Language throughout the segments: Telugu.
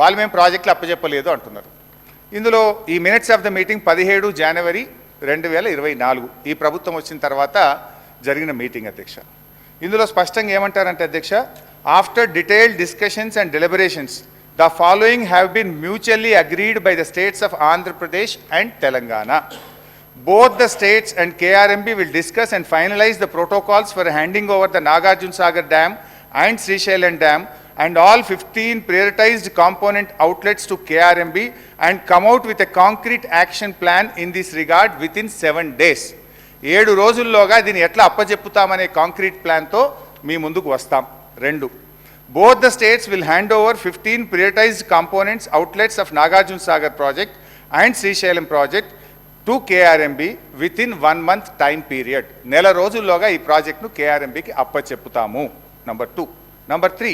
వాళ్ళు మేము ప్రాజెక్టులు అప్పచెప్పలేదు అంటున్నారు. ఇందులో ఈ మినిట్స్ ఆఫ్ ద మీటింగ్ పదిహేడు జనవరి రెండు వేల ఇరవై నాలుగు ఈ ప్రభుత్వం వచ్చిన తర్వాత జరిగిన మీటింగ్ అధ్యక్ష. ఇందులో స్పష్టంగా ఏమంటారంటే అధ్యక్ష after detailed discussions and deliberations the following have been mutually agreed by the states of Andhra Pradesh and Telangana both the states and KRMB will discuss and finalise the protocols for handing over the Nagarjuna Sagar dam and Srisailam dam and all 15 prioritized component outlets to KRMB and come out with a concrete action plan in this regard within seven days. ఏడు రోజుల్లోగా దీన్ని ఎట్లా అప్పచెప్పుతామనే కాంక్రీట్ ప్లాన్తో మీ ముందుకు వస్తాం. రెండు both the states will hand over fifteen prioritised components outlets of Nagarjuna Sagar project and Srisailam project to KRMB within one month time period నెల రోజుల్లోగా ఈ ప్రాజెక్ట్ను కేఆర్ఎంబికి అప్పచెప్పుతాము. Number two number three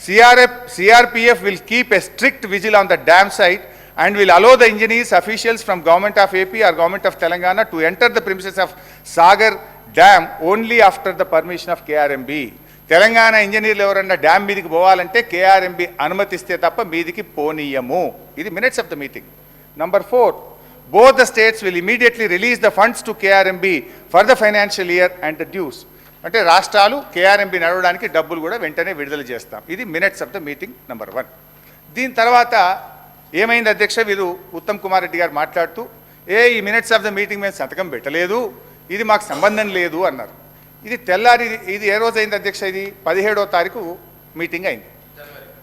CRF CRPF will keep a strict vigil on the dam site and will allow the engineers officials from government of AP or government of Telangana to enter the premises of Sagar Dam only after the permission of KRMB. Telangana ఇంజనీర్లు ఎవరన్నా డ్యామ్ మీదికి పోవాలంటే కేఆర్ఎంబి అనుమతిస్తే తప్ప మీదికి పోనీయము. ఇది minutes of the meeting number four both the states will immediately release the funds to KRMB for the financial year and the dues అంటే రాష్ట్రాలు కేఆర్ఎంబి నడవడానికి డబ్బులు కూడా వెంటనే విడుదల చేస్తాం. ఇది minutes of the meeting number one దీని తర్వాత ఏమైంది అధ్యక్ష? వీరు ఉత్తమ్ కుమార్ రెడ్డి గారు మాట్లాడుతూ ఏ ఈ మినిట్స్ ఆఫ్ ద మీటింగ్ మేము సంతకం పెట్టలేదు. ఇది మాకు సంబంధం లేదు అన్నారు. ఇది తెల్లారి ఇది- ఇది ఏ రోజు అయింది అధ్యక్ష ఇది? పదిహేడో తారీఖు మీటింగ్ అయింది.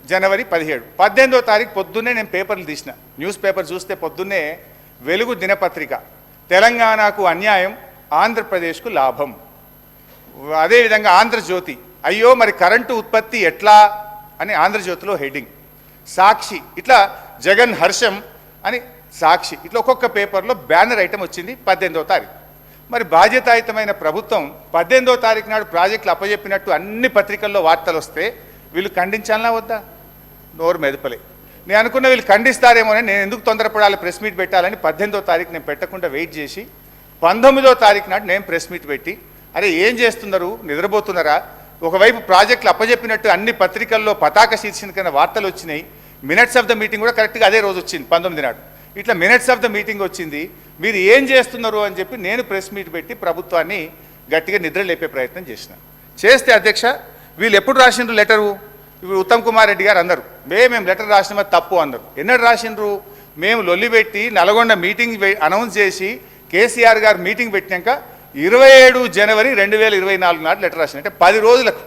జనవరి పదిహేడు. పద్దెనిమిదో తారీఖు పొద్దున్నే నేను పేపర్లు తీసిన. న్యూస్ పేపర్ చూస్తే పొద్దున్నే వెలుగు దినపత్రిక. తెలంగాణకు అన్యాయం ఆంధ్రప్రదేశ్కు లాభం. అదేవిధంగా ఆంధ్రజ్యోతి. అయ్యో మరి కరెంటు ఉత్పత్తి ఎట్లా? అని ఆంధ్రజ్యోతిలో హెడ్డింగ్. సాక్షి. ఇట్లా జగన్ హర్షం అని సాక్షి. ఇట్లా ఒక్కొక్క పేపర్లో బ్యానర్ ఐటమ్ వచ్చింది పద్దెనిమిదో తారీఖు. మరి బాధ్యతాయుతమైన ప్రభుత్వం పద్దెనిమిదో తారీఖు నాడు ప్రాజెక్టులు అప్పజెప్పినట్టు అన్ని పత్రికల్లో వార్తలు వస్తే వీళ్ళు ఖండించాలనా వద్దా? నోరు మెదపలే. నేను అనుకున్న వీళ్ళు ఖండిస్తారేమోనని నేను ఎందుకు తొందరపడాలి ప్రెస్ మీట్ పెట్టాలని పద్దెనిమిదో తారీఖు నేను పెట్టకుండా వెయిట్ చేసి పంతొమ్మిదో తారీఖు నాడు నేను ప్రెస్ మీట్ పెట్టి అరే ఏం చేస్తున్నారు? నిద్రపోతున్నారా? ఒకవైపు ప్రాజెక్టులు అప్పజెప్పినట్టు అన్ని పత్రికల్లో పతాక శీర్షికన వార్తలు వచ్చినాయి. మినిట్స్ ఆఫ్ ద మీటింగ్ కూడా కరెక్ట్గా అదే రోజు వచ్చింది పంతొమ్మిది నాడు. ఇట్లా మినిట్స్ ఆఫ్ ద మీటింగ్ వచ్చింది. మీరు ఏం చేస్తున్నారు అని చెప్పి నేను ప్రెస్ మీట్ పెట్టి ప్రభుత్వాన్ని గట్టిగా నిద్ర లేపే ప్రయత్నం చేసిన. చేస్తే అధ్యక్ష వీళ్ళు ఎప్పుడు రాసిండ్రు లెటరు ఇప్పుడు ఉత్తమ్ కుమార్ రెడ్డి గారు అందరు. మేము మేము లెటర్ రాసిన తప్పు అన్నారు ఎన్నడు రాసిండ్రు? మేము లొల్లి పెట్టి నల్గొండ మీటింగ్ అనౌన్స్ చేసి కేసీఆర్ గారు మీటింగ్ పెట్టినాక ఇరవై ఏడు జనవరి రెండు వేల ఇరవై నాలుగు నాడు లెటర్ రాసిన అంటే పది రోజులకు.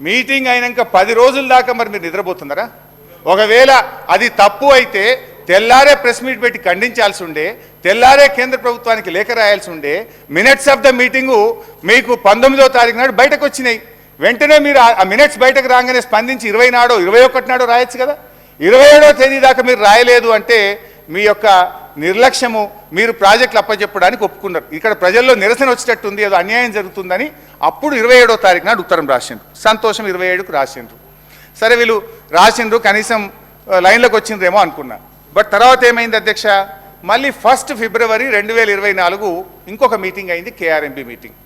మీటింగ్ అయినాక పది రోజుల దాకా మరి మీరు నిద్రపోతున్నారా? ఒకవేళ అది తప్పు అయితే తెల్లారే ప్రెస్ మీట్ పెట్టి ఖండించాల్సి ఉండే తెల్లారే కేంద్ర ప్రభుత్వానికి లేఖ రాయాల్సి ఉండే మినిట్స్ ఆఫ్ ద మీటింగు మీకు పంతొమ్మిదో తారీఖు నాడు బయటకు వచ్చినాయి. వెంటనే మీరు ఆ- ఆ మినిట్స్ బయటకు రాగానే స్పందించి ఇరవై నాడో ఇరవై ఒకటి నాడో రాయొచ్చు కదా? ఇరవై ఏడో తేదీ దాకా మీరు రాయలేదు అంటే మీ యొక్క నిర్లక్ష్యము మీరు ప్రాజెక్టులు అప్పచెప్పడానికి ఒప్పుకున్నారు. ఇక్కడ ప్రజల్లో నిరసన వచ్చేటట్టుంది ఏదో అన్యాయం జరుగుతుందని అప్పుడు ఇరవై ఏడో తారీఖు నాడు ఉత్తరం రాసిండ్రు. సంతోషం ఇరవై ఏడుకు రాసిండ్రు. సరే వీళ్ళు రాసిండ్రు కనీసం లైన్లోకి వచ్చిండ్రేమో అనుకున్నా. బట్ తర్వాత ఏమైంది అధ్యక్ష? మళ్ళీ ఫస్ట్ ఫిబ్రవరి రెండు వేల ఇరవై నాలుగు ఇంకొక మీటింగ్ అయింది కేఆర్ఎంబి మీటింగ్.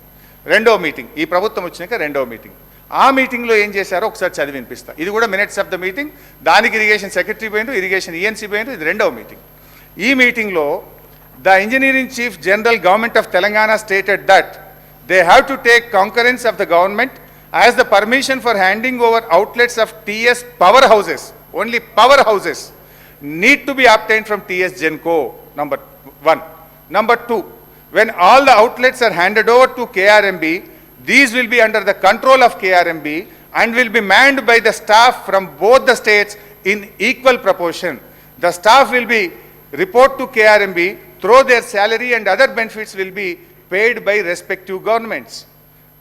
రెండో మీటింగ్. ఈ ప్రభుత్వం వచ్చినాక రెండో మీటింగ్. ఆ మీటింగ్లో ఏం చేశారో ఒకసారి చదివి వినిపిస్తా ఇది కూడా మినిట్స్ ఆఫ్ ద మీటింగ్. దానికి ఇరిగేషన్ సెక్రటరీ పోయిండు ఇరిగేషన్ ఈఎన్సీ పోయిండు ఇది రెండవ meeting. ఈ మీటింగ్లో the engineering chief general government of Telangana stated that they have to take concurrence of the government as the permission for handing over outlets of TS power houses only power houses need to be obtained from TS Genco, number one. Number two, when all the outlets are handed over to KRMB, these will be under the control of KRMB and will be manned by the staff from both the states in equal proportion. The staff will be report to KRMB త్రో their salary and other benefits will be paid by respective governments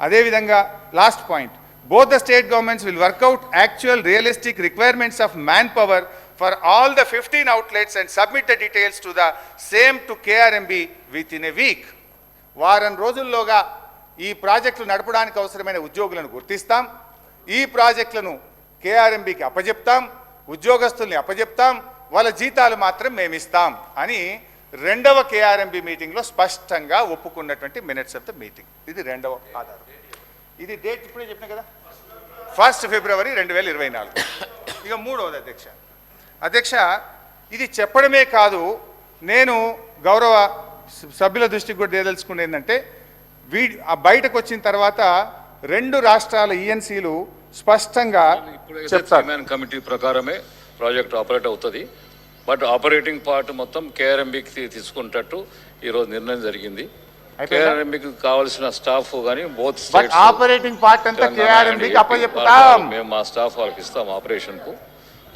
అదేవిధంగా last point both the state governments will work out actual realistic requirements of man power for all the fifteen outlets and submit the details to the same to KRMB within a week వారం రోజుల్లోగా ఈ ప్రాజెక్టులు నడపడానికి అవసరమైన ఉద్యోగులను గుర్తిస్తాం. ఈ ప్రాజెక్టులను కేఆర్ఎంబికి అప్పజెప్తాం. ఉద్యోగస్తుల్ని అప్పజెప్తాం. వాళ్ళ జీతాలు మాత్రం మేమిస్తాం అని రెండవ కేఆర్ఎంబి మీటింగ్లో స్పష్టంగా ఒప్పుకున్నటువంటి మినిట్స్ ఆఫ్ ద మీటింగ్ ఇది రెండవ ఆధారం. ఇది డేట్ ఇప్పుడే చెప్పిన కదా? ఫస్ట్ ఫిబ్రవరి రెండు వేల ఇరవై నాలుగు. ఇక మూడవది అధ్యక్ష. అధ్యక్ష ఇది చెప్పడమే కాదు నేను గౌరవ సభ్యుల దృష్టికి కూడా తేదలుచుకునేది ఏంటంటే వీ ఆ బయటకు వచ్చిన తర్వాత రెండు రాష్ట్రాల ఈఎన్సీలు స్పష్టంగా ఇప్పుడైతే చెప్తారు. కమిటీ ప్రకారమే ప్రాజెక్ట్ ఆపరేట్ అవుతుంది. బట్ ఆపరేటింగ్ పార్ట్ మొత్తం కేఆర్ఎంబికి తీసుకుంటట్టు ఈరోజు నిర్ణయం జరిగింది. కేఆర్ఎంబికి కావాల్సిన స్టాఫ్ కానీ బోత్ బట్ ఆపరేటింగ్ పార్ట్ అంతా కేఆర్ఎంబికి అప్పచెప్పుతాం మేము మా స్టాఫ్ వాళ్ళకి ఇస్తాం ఆపరేషన్కు.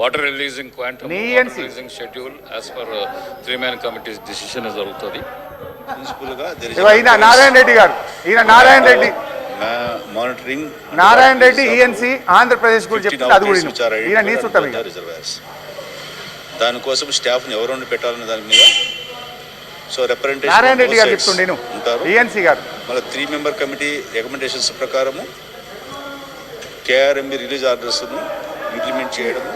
Water releasing quantum. Releasing schedule as per three man committee decision జరుగుతుంది. ప్రిన్సిపల్గా ఈయన నారాయణ రెడ్డి గారు. ఈయన Narayana Reddy. Ma- monitoring Narayana Reddy ENC Andhra Pradesh గురించి 15 చెప్తుంది అది కూడా. ఈయన నీ చుట్టం the reservoirs. దానికోసం స్టాఫ్ని ఎవరు పెట్టాలనే దాని మీద? సో రిప్రజెంటేషన్ నారాయణ రెడ్డి గారు చెప్తుండే ఉంటారు. ఈఎన్సీ గారు. మళ్ళీ త్రీ మెంబర్ కమిటీ రికమెండేషన్స్ ప్రకారము కేఆర్ఎంబి రిలీజ్ ఆర్డర్స్ ఇంప్లిమెంట్ చేయడము.